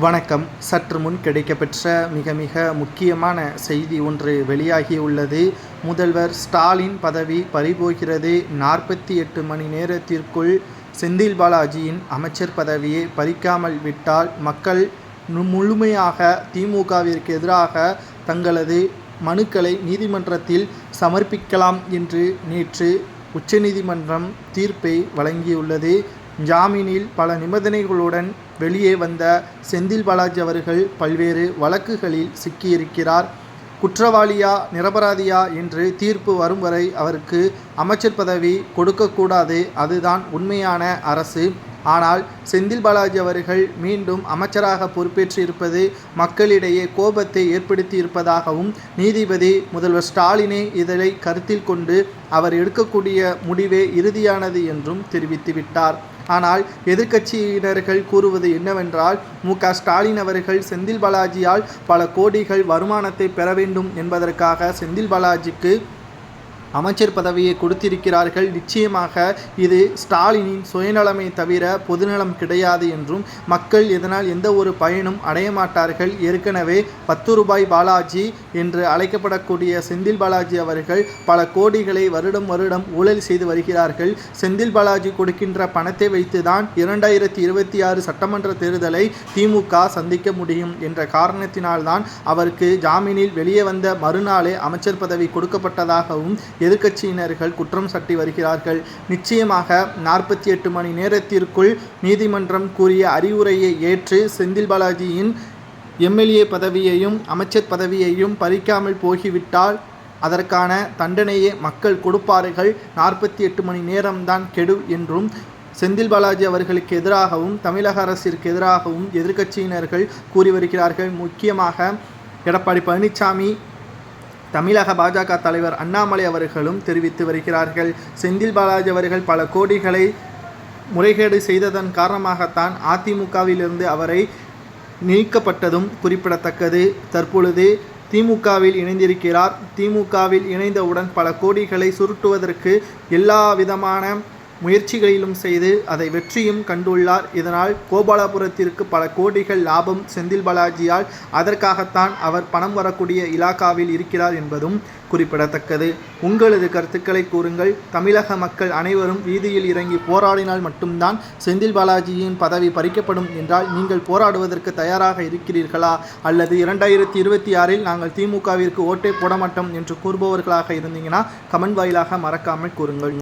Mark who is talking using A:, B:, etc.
A: வணக்கம். சற்று முன் கிடைக்கப்பெற்ற மிக மிக முக்கியமான செய்தி ஒன்று வெளியாகியுள்ளது. முதல்வர் ஸ்டாலின் பதவி பறிபோகிறது. நாற்பத்தி எட்டு மணி நேரத்திற்குள் செந்தில் பாலாஜியின் அமைச்சர் பதவியை பறிக்காமல் விட்டால் மக்கள் முழுமையாக திமுகவிற்கு எதிராக தங்களது மனுக்களை நீதிமன்றத்தில் சமர்ப்பிக்கலாம் என்று நேற்று உச்சநீதிமன்றம் தீர்ப்பை வழங்கியுள்ளது. ஜாமீனில் பல நிபந்தனைகளுடன் வெளியே வந்த செந்தில் பாலாஜி அவர்கள் பல்வேறு வழக்குகளில் சிக்கியிருக்கிறார். குற்றவாளியா நிரபராதியா என்று தீர்ப்பு வரும் வரை அவருக்கு அமைச்சர் பதவி கொடுக்கக்கூடாது. அதுதான் உண்மையான அரசு. ஆனால் செந்தில் பாலாஜி அவர்கள் மீண்டும் அமைச்சராக பொறுப்பேற்றிருப்பது மக்களிடையே கோபத்தை ஏற்படுத்தி இருப்பதாகவும் நீதிபதி முதல்வர் ஸ்டாலினே இதனை கருத்தில் கொண்டு அவர் எடுக்கக்கூடிய முடிவே இறுதியானது என்றும் தெரிவித்துவிட்டார். ஆனால் எதிர்க்கட்சியினர்கள் கூறுவது என்னவென்றால் மு. க. ஸ்டாலின் அவர்கள் செந்தில் பாலாஜியால் பல கோடிகள் வருமானத்தை பெற வேண்டும் என்பதற்காக செந்தில் பாலாஜிக்கு அமைச்சர் பதவியை கொடுத்திருக்கிறார்கள். நிச்சயமாக இது ஸ்டாலினின் சுயநலமே தவிர பொதுநலம் கிடையாது என்றும் மக்கள் இதனால் எந்த ஒரு பயனும் அடைய மாட்டார்கள். ஏற்கனவே பத்து ரூபாய் பாலாஜி என்று அழைக்கப்படக்கூடிய செந்தில் பாலாஜி அவர்கள் பல கோடிகளை வருடம் வருடம் ஊழல் செய்து வருகிறார்கள். செந்தில் பாலாஜி கொடுக்கின்ற பணத்தை வைத்துதான் இரண்டாயிரத்தி இருபத்தி ஆறு சட்டமன்ற தேர்தலை திமுக சந்திக்க முடியும் என்ற காரணத்தினால்தான் அவருக்கு ஜாமீனில் வெளியே வந்த மறுநாளே அமைச்சர் பதவி கொடுக்கப்பட்டதாகவும் எதிர்க்கட்சியினர்கள் குற்றம் சாட்டி வருகிறார்கள். நிச்சயமாக நாற்பத்தி எட்டு மணி நேரத்திற்குள் நீதிமன்றம் கூறிய அறிவுரையை ஏற்று செந்தில் பாலாஜியின் எம்எல்ஏ பதவியையும் அமைச்சர் பதவியையும் பறிக்காமல் போகிவிட்டால் அதற்கான தண்டனையை மக்கள் கொடுப்பார்கள். நாற்பத்தி எட்டு மணி நேரம்தான் கெடு என்றும் செந்தில் பாலாஜி அவர்களுக்கு எதிராகவும் தமிழக அரசிற்கு எதிராகவும் எதிர்க்கட்சியினர்கள் கூறி வருகிறார்கள். முக்கியமாக எடப்பாடி பழனிசாமி தமிழக பாஜக தலைவர் அண்ணாமலை அவர்களும் தெரிவித்து வருகிறார்கள். செந்தில் பாலாஜி அவர்கள் பல கோடிகளை முறைகேடு செய்ததன் காரணமாகத்தான் அதிமுகவிலிருந்து அவரை நீக்கப்பட்டதும் குறிப்பிடத்தக்கது. தற்பொழுது திமுகவில் இணைந்திருக்கிறார். திமுகவில் இணைந்தவுடன் பல கோடிகளை சுருட்டுவதற்கு எல்லா விதமான முயற்சிகளிலும் செய்து அதை வெற்றியும் கண்டுள்ளார். இதனால் கோபாலபுரத்திற்கு பல கோடிகள் லாபம் செந்தில் பாலாஜியால் அதற்காகத்தான் அவர் பணம் வரக்கூடிய இலாக்காவில் இருக்கிறார் என்பதும் குறிப்பிடத்தக்கது. உங்களது கருத்துக்களை கூறுங்கள். தமிழக மக்கள் அனைவரும் வீதியில் இறங்கி போராடினால் மட்டும்தான் செந்தில் பாலாஜியின் பதவி பறிக்கப்படும் என்றால் நீங்கள் போராடுவதற்கு தயாராக இருக்கிறீர்களா? அல்லது இரண்டாயிரத்தி இருபத்தி ஆறில் நாங்கள் திமுகவிற்கு ஓட்டே போட மாட்டோம் என்று கூறுபவர்களாக இருந்தீங்கன்னா கமெண்ட் வாயிலாக மறக்காமல் கூறுங்கள்.